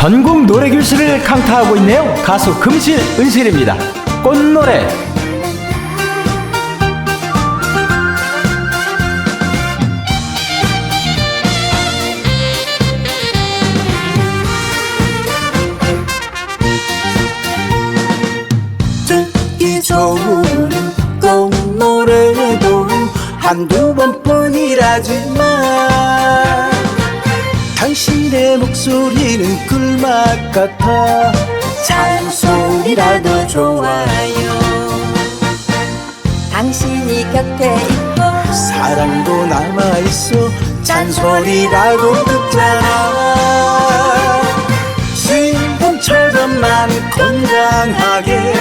전국 노래 교실을 강타하고 있네요. 가수 금실 은실입니다. 꽃노래 좋은 꽃노래도 한두 번뿐이라지만 당신의 목소리는 꿀맛 같아. 잔소리라도 좋아요. 당신이 곁에 있고 사랑도 남아있어 잔소리라고 듣잖아. 지금처럼만 건강하게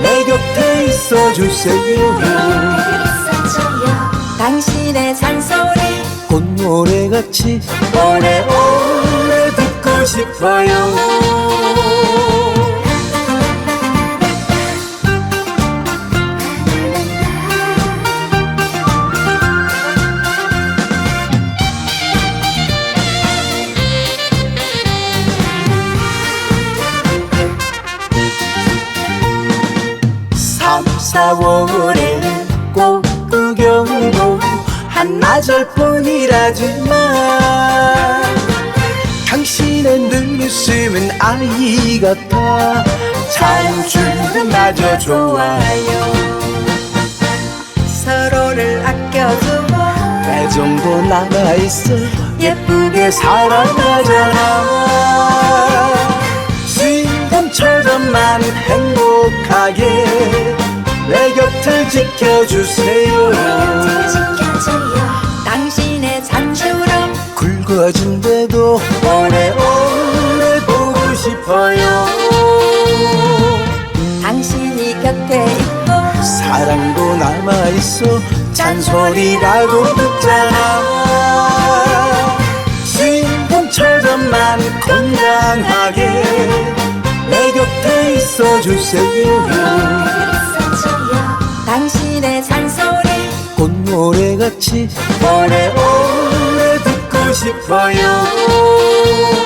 내 곁에 있어주세요. 당신의 잔소리 꽃노래 같이 오래오래 듣고 싶어요. 삼, 사월에 꽃 구경도 한나절뿐이라지만 당신의 눈웃음은 아이 같아 잔줄마저 좋아요. 서로를 아껴주고 애정도 남아있어 예쁘게 살아가잖아. 지금처럼만 행복하게 내 곁을 지켜주세요 굵어진데도 오래오래 보고 싶어요. 당신이 곁에 있고 사랑도 남아있어 잔소리라고 듣잖아. 지금처럼만 건강하게 내 곁에 있어주세요. 당신의 잔소리 꽃노래같이 오래오래 싶어요